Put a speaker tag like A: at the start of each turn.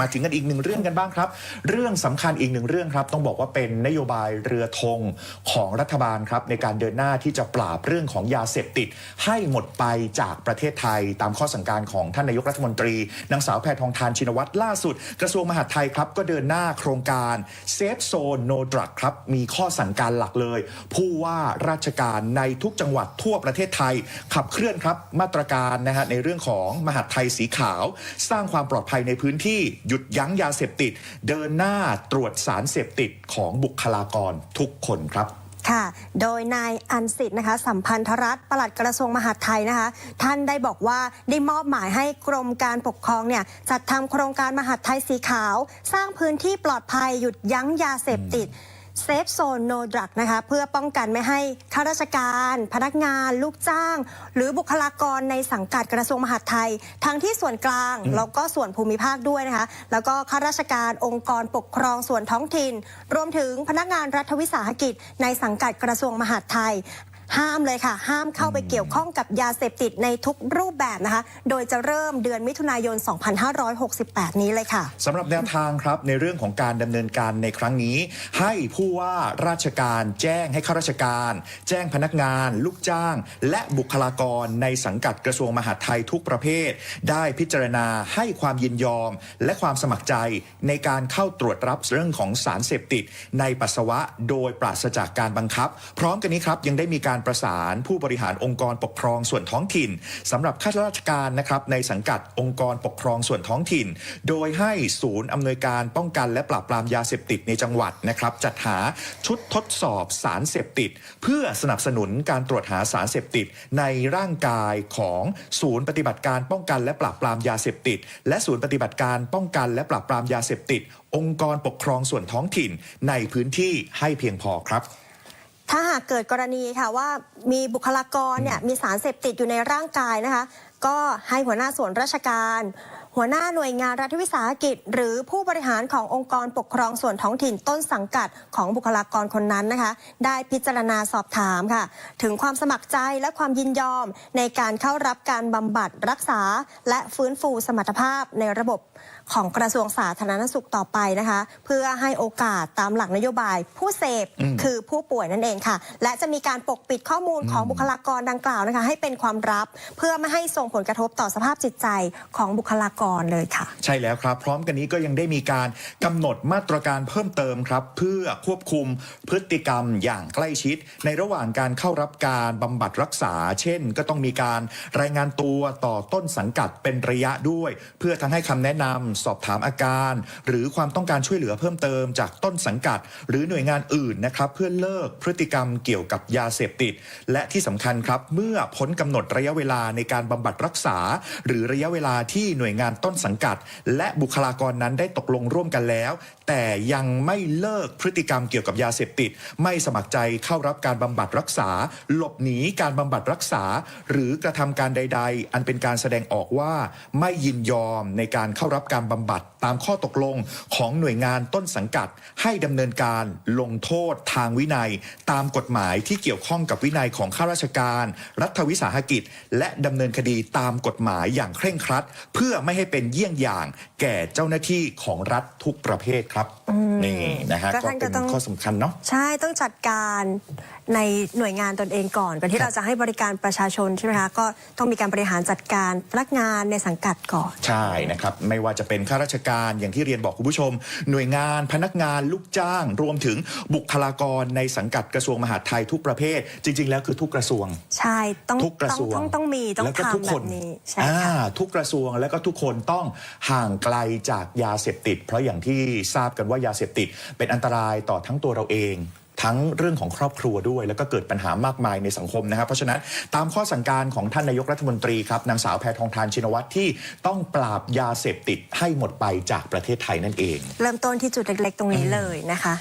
A: มาถึงกันอีกหนึ่งเรื่องกันบ้างครับ เรื่องสำคัญอีกหนึ่งเรื่องครับ ต้องบอกว่าเป็นนโยบายเรือธงของรัฐบาลครับ ในการเดินหน้าที่จะปราบเรื่องของยาเสพติด ให้หมดไปจากประเทศไทย ตามข้อสั่งการของท่านนายกรัฐมนตรีนางสาวแพทองทานชินวัตรล่าสุด กระทรวงมหาดไทยครับ ก็เดินหน้าโครงการเซฟโซนโนดรักครับมีข้อสั่งการหลักเลย ผู้ว่าราชการในทุกจังหวัดทั่วประเทศไทย ขับเคลื่อนครับมาตรการนะฮะในเรื่องของมหาดไทยสีขาว สร้างความปลอดภัยในพื้นที่หยุดยั้งยาเสพติด เดินหน้าตรวจสารเสพติดของบุคลากรทุกคนครับ
B: ค่ะ โดยนายอันสิทธิ์นะคะสัมพันธรัฐปลัดกระทรวงมหาดไทยนะคะ ท่านได้บอกว่าได้มอบหมายให้กรมการปกครองเนี่ยจัดทำโครงการมหาดไทยสีขาว สร้างพื้นที่ปลอดภัยหยุดยั้งยาเสพติด เซฟโซนโนดรักนะคะเพื่อป้องกันไม่ให้ข้าราชการ พนักงาน ลูกจ้าง หรือบุคลากรในสังกัดกระทรวงมหาดไทย ทั้งที่ส่วนกลางแล้วก็ส่วนภูมิภาคด้วยนะคะ แล้วก็ข้าราชการองค์กรปกครองส่วนท้องถิ่น รวมถึงพนักงานรัฐวิสาหกิจในสังกัดกระทรวงมหาดไทย ห้ามเลยค่ะ ห้ามเข้าไปเกี่ยวข้องกับยาเสพติดในทุกรูปแบบนะคะ โดยจะเริ่มเดือนมิถุนายน 2568 นี้เลยค่ะ
A: สำหรับแนวทางครับในเรื่องของการดำเนินการในครั้งนี้ ให้ผู้ว่าราชการแจ้งให้ข้าราชการ แจ้งพนักงาน ลูกจ้าง และบุคลากรในสังกัดกระทรวงมหาดไทยทุกประเภท ได้พิจารณาให้ความยินยอม และความสมัครใจในการเข้าตรวจรับเรื่องของสารเสพติด ในปัสสาวะโดยปราศจากการบังคับ พร้อมกันนี้ครับยังได้มีการประสานผู้บริหารองค์กรปกครองส่วนท้องถิ่นสำหรับข้าราชการนะครับในสังกัดองค์กรปกครองส่วนท้องถิ่น โดยให้ศูนย์อำนวยการป้องกันและปราบปรามยาเสพติดในจังหวัดนะครับจัดหาชุดทดสอบสารเสพติด เพื่อสนับสนุนการตรวจหาสารเสพติดในร่างกายของศูนย์ปฏิบัติการป้องกันและปราบปรามยาเสพติด และศูนย์ปฏิบัติการป้องกันและปราบปรามยาเสพติด องค์กรปกครองส่วนท้องถิ่นในพื้นที่ให้เพียงพอครับ
B: ถ้าหากเกิดกรณีค่ะว่ามีบุคลากรเนี่ยมีสารเสพติดอยู่ในร่างกายนะคะ ก็ให้หัวหน้าส่วนราชการ หัวหน้าหน่วยงานรัฐวิสาหกิจ หรือผู้บริหารขององค์กรปกครองส่วนท้องถิ่นต้นสังกัดของบุคลากรคนนั้นนะคะ ได้พิจารณาสอบถามค่ะ ถึงความสมัครใจและความยินยอมในการเข้ารับการบำบัดรักษา และฟื้นฟูสมรรถภาพในระบบ ของกระทรวงสาธารณสุขต่อไปนะคะ เพื่อให้โอกาสตามหลักนโยบาย ผู้เสพ
A: อืม
B: คือผู้ป่วยนั่นเองค่ะ และจะมีการปกปิดข้อมูลของบุคลากรดังกล่าวนะคะ ให้เป็นความลับเพื่อไม่ให้ส่งผลกระทบต่อสภาพจิตใจของบุคลากรเลยค่ะ
A: ใช่แล้วครับ พร้อมกันนี้ก็ยังได้มีการกำหนดมาตรการเพิ่มเติมครับ เพื่อควบคุมพฤติกรรมอย่างใกล้ชิด ในระหว่างการเข้ารับการบำบัดรักษา เช่น ก็ต้องมีการรายงานตัวต่อต้นสังกัดเป็นระยะด้วย เพื่อทั้งให้คำแนะนำสอบถามอาการ หรือความต้องการช่วยเหลือเพิ่มเติมจากต้นสังกัด หรือหน่วยงานอื่นนะครับเพื่อเลิกพฤติกรรมเกี่ยวกับยาเสพติด และที่สำคัญครับเมื่อพ้นกำหนดระยะเวลาในการบำบัดรักษา หรือระยะเวลาที่หน่วยงานต้นสังกัด และบุคลากรนั้นได้ตกลงร่วมกันแล้ว แต่ยังไม่เลิกพฤติกรรมเกี่ยวกับยาเสพติด ไม่สมัครใจเข้ารับการบำบัดรักษา หลบหนีการบำบัดรักษา หรือกระทำการใด ๆ อันเป็นการแสดงออกว่าไม่ยินยอมในการเข้ารับการบำบัดตามข้อตกลงของหน่วยงานต้นสังกัด ให้ดำเนินการลงโทษทางวินัย ตามกฎหมายที่เกี่ยวข้องกับวินัยของข้าราชการ รัฐวิสาหกิจ และดำเนินคดีตามกฎหมายอย่างเคร่งครัด เพื่อไม่ให้เป็นเยี่ยงอย่างแก่เจ้าหน้าที่ของรัฐทุกประเภทครับนี่นะฮะ
B: ก็
A: ก็
B: ท่านก็
A: เป็น
B: ต้อง
A: ข้อสำคัญเนาะ
B: ใช่ต้องจัดการในหน่วยงานตนเองก่อนก่อนที่
A: ครับ
B: เราจะให้บริการประชาชนใช่ไหมคะก็ต้องมีการบริหารจัดการพนักงานในสังกัดก่อน
A: ใช่นะครับไม่ว่าจะเป็นข้าราชการอย่างที่เรียนบอกคุณผู้ชม หน่วยงานพนักงานลูกจ้าง รวมถึงบุคลากรในสังกัดกระทรวงมหาดไทยทุกประเภท จริง ๆ แล้วคือทุกกระทรวง
B: ใช่ต้อง
A: ทุกกระทรวง
B: ต้องต้องมีต้อง
A: แล้วก็ทุก
B: ทำ
A: ค
B: แบ
A: น
B: บนี้ใช่
A: อ่า
B: ค่ะ
A: ทุกกระทรวงแล้วก็ทุกคนต้องห่างไกลจากยาเสพติด เพราะอย่างที่ทราบกันว่ายาเสพติด เป็นอันตรายต่อทั้งตัวเราเอง ทั้งเรื่องของครอบครัวด้วย แล้วก็เกิดปัญหามากมายในสังคมนะครับ เพราะฉะนั้นตามข้อสั่งการของท่านนายกรัฐมนตรีครับนางสาวแพทองทานชินวัตรที่ต้องปราบยาเสพติดให้หมดไปจากประเทศไทยนั่นเอง
B: เริ่มต้นที่จุดเล็กๆ ตรงนี้เลยนะคะ